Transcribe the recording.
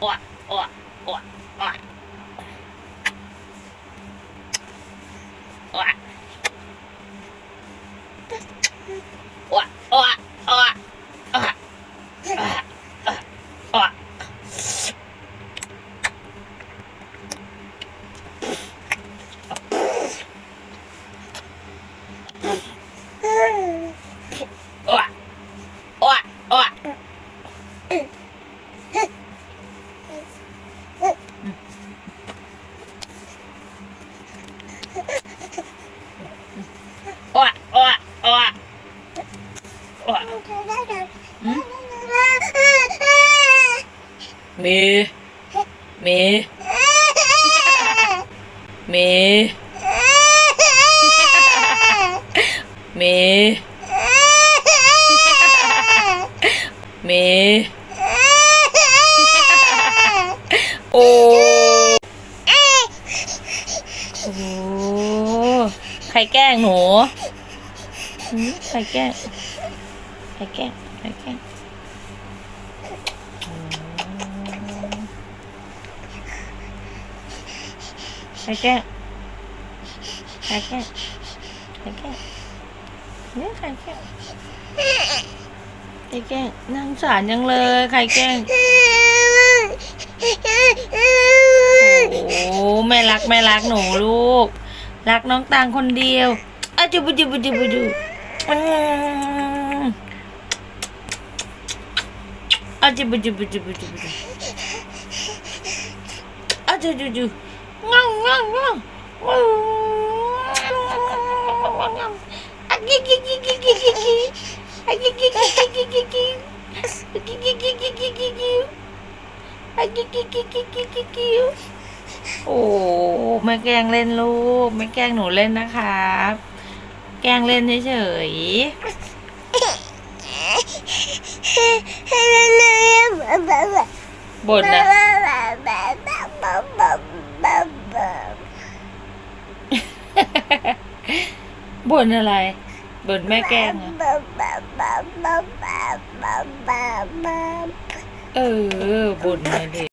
ủa ủa ủa. Ủa. Ủa. เมเมเมเมเมโอ้โอ้ใครแกล้งหนูใครแกล้งใครแกล้งใครแกล้ง ใครแกล้งใครแกล้งใครแกล้งเนี่ยใครแกล้งใครแกล้งนางสารยังเลยใครแกล้งโอ้แม่รักแม่รักหนูลูก รักน้องตางคนเดียวอะจุบุจุบุจุบุจุอืมอะจุบุจุบุจุบุจุบุจุอะจุจุจุ งงงงงงอะกิกิกิกิกิกิกิอะกิกิกิกิกิกิกิกิกิกิกิกิกิกิอะกิกิกิกิกิกิกิโอ้ไม่แกล้งเล่นลูกไม่แกล้งหนูเล่นนะครับ แกล้งเล่นเฉยบ่นนะ บ่นอะไรบ่นแม่แกล้งอะเออบ่นมาดิ